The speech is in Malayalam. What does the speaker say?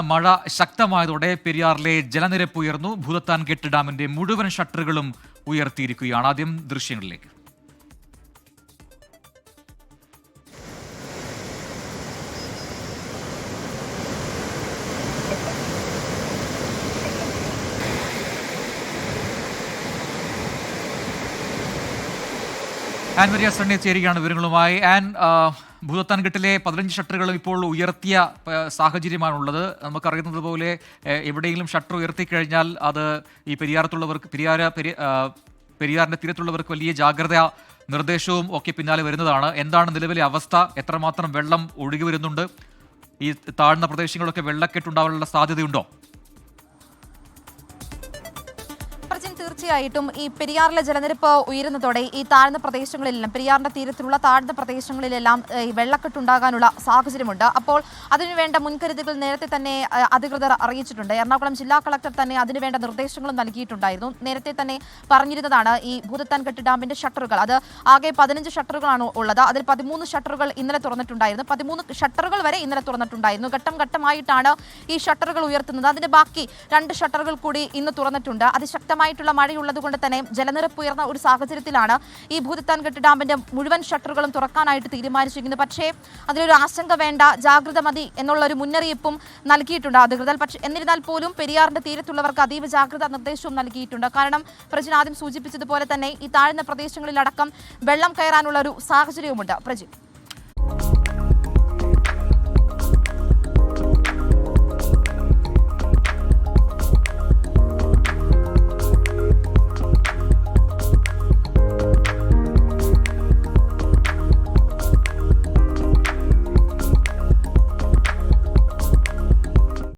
മഴ ശക്തമായതോടെ പെരിയാറിലെ ജലനിരപ്പ് ഉയർന്നു. ഭൂതത്താൻ കെട്ട് ഡാമിന്റെ മുഴുവൻ ഷട്ടറുകളും ഉയർത്തിയിരിക്കുകയാണ് ആദ്യം ദൃശ്യങ്ങളിലേക്ക്. ആൻ മരിയ സണ്ണി ചേരുകയാണ് വിവരങ്ങളുമായി. ആൻ ഭൂതത്താൻകെട്ടിലെ പതിനഞ്ച് ഷട്ടറുകളും ഇപ്പോൾ ഉയർത്തിയ സാഹചര്യമാണുള്ളത്. നമുക്കറിയുന്നത് പോലെ എവിടെയെങ്കിലും ഷട്ടർ ഉയർത്തിക്കഴിഞ്ഞാൽ അത് ഈ പെരിയാറത്തുള്ളവർക്ക് പെരിയാര പെരി പെരിയാറിന്റെ തീരത്തുള്ളവർക്ക് വലിയ ജാഗ്രത നിർദ്ദേശവും ഒക്കെ പിന്നാലെ വരുന്നതാണ്. എന്താണ് നിലവിലെ അവസ്ഥ? എത്രമാത്രം വെള്ളം ഒഴുകി വരുന്നുണ്ട്? ഈ താഴ്ന്ന പ്രദേശങ്ങളൊക്കെ വെള്ളക്കെട്ടുണ്ടാവാനുള്ള സാധ്യതയുണ്ടോ? പ്രജിൻ തീർച്ചയായിട്ടും ഈ പെരിയാറിലെ ജലനിരപ്പ് ഉയരുന്നതോടെ ഈ താഴ്ന്ന പ്രദേശങ്ങളിലെല്ലാം പെരിയാറിന്റെ തീരത്തിലുള്ള താഴ്ന്ന പ്രദേശങ്ങളിലെല്ലാം ഈ വെള്ളക്കെട്ടുണ്ടാകാനുള്ള സാഹചര്യമുണ്ട്. അപ്പോൾ അതിനുവേണ്ട മുൻകരുതലുകൾ നേരത്തെ തന്നെ അധികൃതർ അറിയിച്ചിട്ടുണ്ട്. എറണാകുളം ജില്ലാ കളക്ടർ തന്നെ അതിനുവേണ്ട നിർദ്ദേശങ്ങളും നൽകിയിട്ടുണ്ടായിരുന്നു. നേരത്തെ തന്നെ പറഞ്ഞിരുന്നതാണ് ഈ ഭൂതത്താൻകെട്ട് ഡാമിന്റെ ഷട്ടറുകൾ. അത് ആകെ പതിനഞ്ച് ഷട്ടറുകളാണ് ഉള്ളത്. അതിൽ പതിമൂന്ന് ഷട്ടറുകൾ ഇന്നലെ തുറന്നിട്ടുണ്ടായിരുന്നു. പതിമൂന്ന് ഷട്ടറുകൾ വരെ ഇന്നലെ തുറന്നിട്ടുണ്ടായിരുന്നു. ഘട്ടം ഘട്ടമായിട്ടാണ് ഈ ഷട്ടറുകൾ ഉയർത്തുന്നത്. അതിന്റെ ബാക്കി രണ്ട് ഷട്ടറുകൾ കൂടി ഇന്ന് തുറന്നിട്ടുണ്ട്. അതിശക്തമായിട്ടുള്ള മഴയുള്ളത് കൊണ്ട് തന്നെ ജലനിരപ്പ് ഉയർന്ന ഒരു സാഹചര്യത്തിലാണ് ഈ ഭൂതത്താൻകെട്ട് ഡാമിന്റെ മുഴുവൻ ഷട്ടറുകളും തുറക്കാനായിട്ട് തീരുമാനിച്ചിരിക്കുന്നത്. പക്ഷേ അതിലൊരു ആശങ്ക വേണ്ട ജാഗ്രത മതി എന്നുള്ള ഒരു മുന്നറിയിപ്പും നൽകിയിട്ടുണ്ട് അധികൃതർ. പക്ഷേ എന്നിരുന്നാൽ പോലും പെരിയാറിന്റെ തീരത്തുള്ളവർക്ക് അതീവ ജാഗ്രതാ നിർദ്ദേശവും നൽകിയിട്ടുണ്ട്. കാരണം പ്രജിൻ ആദ്യം സൂചിപ്പിച്ചതുപോലെ തന്നെ ഈ താഴ്ന്ന പ്രദേശങ്ങളിലടക്കം വെള്ളം കയറാനുള്ള ഒരു സാഹചര്യവുമുണ്ട്. പ്രജിൻ.